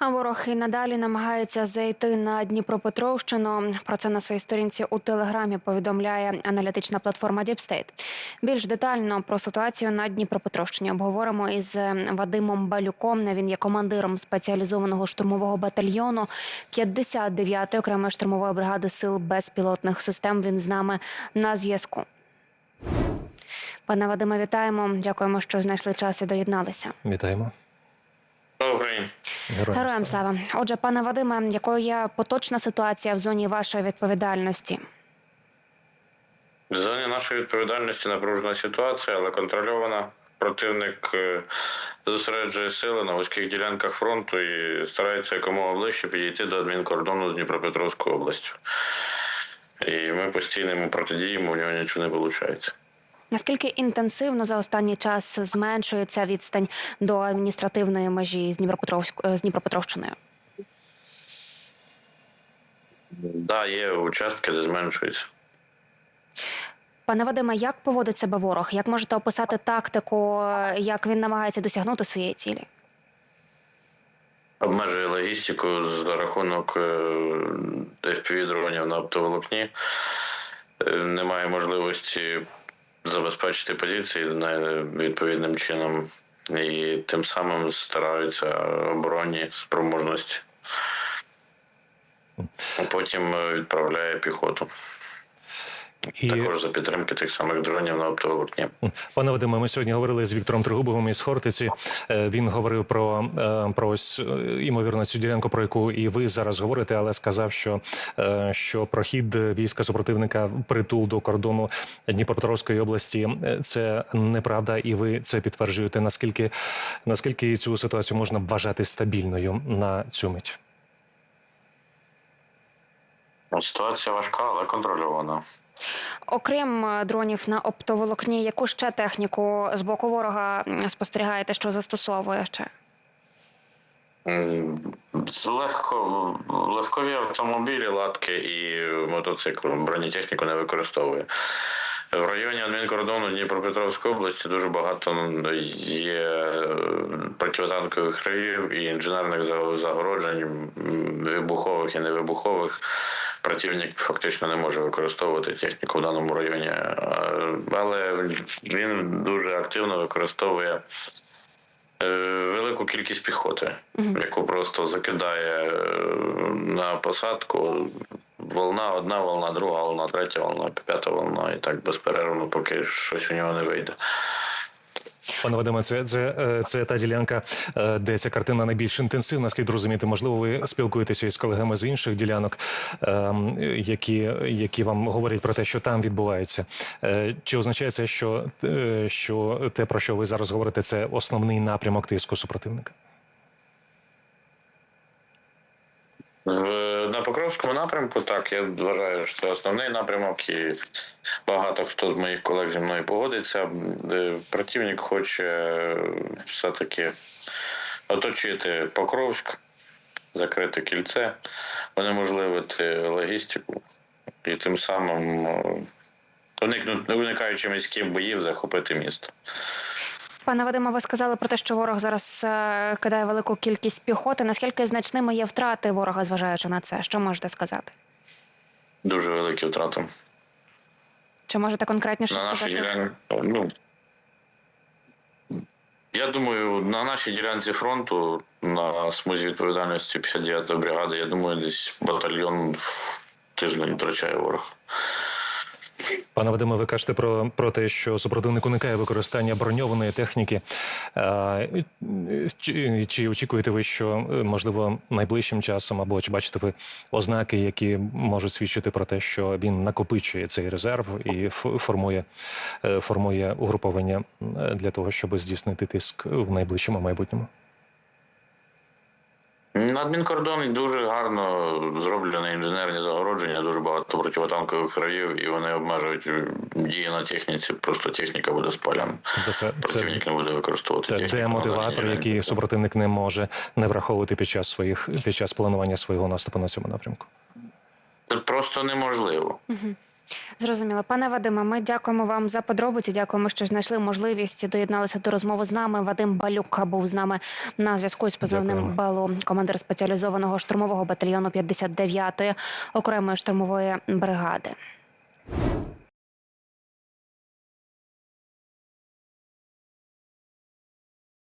А ворог і надалі намагається зайти на Дніпропетровщину. Про це на своїй сторінці у телеграмі повідомляє аналітична платформа Діпстейт. Більш детально про ситуацію на Дніпропетровщині обговоримо із е, Вадимом Балюком. Він є командиром спеціалізованого штурмового батальйону 59-ї окремої штурмової бригади сил безпілотних систем. Він з нами на зв'язку. Пане Вадиме, вітаємо. Дякуємо, що знайшли час і доєдналися. Вітаємо. Добрий. Героям, Героям слава. Отже, пане Вадиме, якою є поточна ситуація в зоні вашої відповідальності? В зоні нашої відповідальності напружена ситуація, але контрольована. Противник е, зосереджує сили на вузьких ділянках фронту і старається якомога ближче підійти до адмінкордону з Дніпропетровською областю. І ми постійно йому протидіємо, у нього нічого не виходить. Наскільки інтенсивно за останній час зменшується відстань до адміністративної межі з Дніпропетровськ... з Дніпропетровщиною? Да, є участки, де зменшується. Пане Вадиме, як поводить себе ворог? Як можете описати тактику, як він намагається досягнути своєї цілі? Обмежує логістику за рахунок FPV-дронів на оптоволокні. Е, Немає можливості забезпечити позиції відповідним чином, і тим самим стараються оборонні спроможності. А потім е, відправляє піхоту. І Також за підтримки тих самих дронів на оптоволокні. пане Вадиме, ми сьогодні говорили з Віктором Тригубовим із Хортиці. Е, Він говорив про, е, про ось е, імовірно цю ділянку, про яку і ви зараз говорите, але сказав, що, е, що прохід війська супротивника притул до кордону Дніпропетровської області е, це неправда, і ви це підтверджуєте. Наскільки наскільки цю ситуацію можна вважати стабільною на цю мить? Ситуація важка, але контрольована. Окрім е, дронів на оптоволокні, яку ще техніку з боку ворога спостерігаєте, що застосовує ще? Легко, легкові автомобілі, латки і мотоцикл бронетехніку не використовує. В районі адмінкордону Дніпропетровської області дуже багато є е, протитанкових ривів і інженерних загороджень, вибухових і невибухових. Противник фактично не може використовувати техніку в даному районі, але він дуже активно використовує е, велику кількість піхоти, яку просто закидає е, на посадку. Волна, одна волна, друга волна, третя волна, п'ята волна, і так безперервно, поки щось у нього не вийде. Пане Вадиме, це, це, е, це та ділянка, е, де ця картина найбільш інтенсивна. Слід розуміти, можливо, ви спілкуєтеся із колегами з інших ділянок, ем, які, які вам говорять про те, що там відбувається. Е, Чи означає це, що, що те, про що ви зараз говорите, це основний напрямок тиску супротивника? На Покровському напрямку, так, я вважаю, що це основний напрямок, і багато хто з моїх колег зі мною погодиться. Е, Противник хоче е, все-таки оточити Покровськ, закрити кільце, унеможливити логістику і тим самим е, уникнути, уникаючи міських боїв, захопити місто. Пане Вадиме, ви сказали про те, що ворог зараз е, кидає велику кількість піхоти. Наскільки значними є втрати ворога, зважаючи на це? Що можете сказати? Дуже великі втрати. Чи можете конкретніше на сказати? ділянці. Ну, я думаю, на нашій ділянці фронту, на смузі відповідальності 59-ї бригади, я думаю, десь батальйон в тиждень втрачає ворог. Пане Вадиме, ви кажете про, про те, що супротивник уникає використання броньованої техніки. Чи, чи очікуєте ви, що е, можливо найближчим часом або чи бачите ви ознаки, які можуть свідчити про те, що він накопичує цей резерв і формує, е, формує угруповання е, для того, щоб здійснити тиск в найближчому майбутньому? На адмінкордоні дуже гарно зроблені інженерні загородження, дуже багато противотанкових країв, і вони обмежують дії на техніці. Просто техніка буде спалена. Це, це, Противник не буде використовувати це демотиватор, який супротивник не може не враховувати під час своїх під час планування свого наступу на цьому напрямку. Це просто неможливо. Зрозуміло, пане Вадиме. Ми дякуємо вам за подробиці. Дякуємо, що знайшли можливість доєдналися до розмови з нами. Вадим Балюк був з нами на зв'язку з позивним Балу, командир спеціалізованого штурмового батальйону 59-ї окремої штурмової бригади.